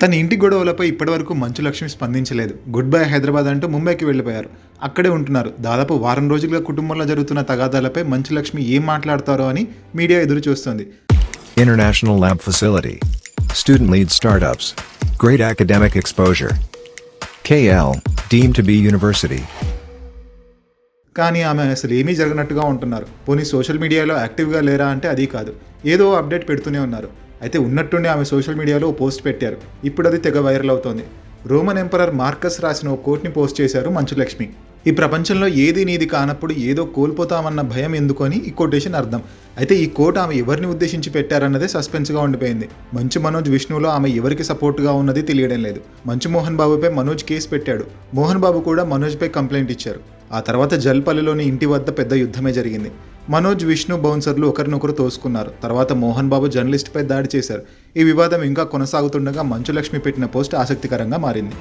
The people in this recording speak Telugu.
తన ఇంటి గొడవలపై ఇప్పటివరకు మంచు లక్ష్మి స్పందించలేదు గుడ్ బై హైదరాబాద్ అంటూ ముంబైకి వెళ్ళిపోయారు అక్కడే ఉంటున్నారు దాదాపు వారం రోజులుగా కుటుంబంలో జరుగుతున్న తగాదాలపై మంచు లక్ష్మి ఏం మాట్లాడతారో అని మీడియా ఎదురు చూస్తోంది International Lab Facility. Student lead startups. Great academic exposure. KL, deemed to be university. కానీ ఆమె అసలు ఏమీ జరగనట్టుగా ఉంటున్నారు పోనీ సోషల్ మీడియాలో యాక్టివ్గా లేరా అంటే అది కాదు ఏదో అప్డేట్ పెడుతూనే ఉన్నారు అయితే ఉన్నట్టుండి ఆమె సోషల్ మీడియాలో పోస్ట్ పెట్టారు. ఇప్పుడు అది తెగ వైరల్ అవుతోంది. రోమన్ ఎంపరర్ మార్కస్ రాసిన ఓ కోట్ని పోస్ట్ చేశారు మంచు లక్ష్మి ఈ ప్రపంచంలో ఏది నీది కానప్పుడు ఏదో కోల్పోతామన్న భయం ఎందుకని ఈ కోటేషన్ అర్థం. అయితే ఈ కోట్ ఆమె ఎవరిని ఉద్దేశించి పెట్టారన్నదే సస్పెన్స్గా ఉండిపోయింది. మంచు మనోజ్ విష్ణువులో ఆమె ఎవరికి సపోర్ట్గా ఉన్నది తెలియడం లేదు. మంచు మోహన్ బాబుపై మనోజ్ కేసు పెట్టాడు. మోహన్ బాబు కూడా మనోజ్పై కంప్లైంట్ ఇచ్చారు. ఆ తర్వాత జల్పల్లిలోని ఇంటి వద్ద పెద్ద యుద్ధమే జరిగింది. మనోజ్ విష్ణు బౌన్సర్లు ఒకరినొకరు తోసుకున్నారు తర్వాత మోహన్ బాబు జర్నలిస్ట్పై దాడి చేశారు ఈ వివాదం ఇంకా కొనసాగుతుండగా మంచు లక్ష్మి పెట్టిన పోస్ట్ ఆసక్తికరంగా మారింది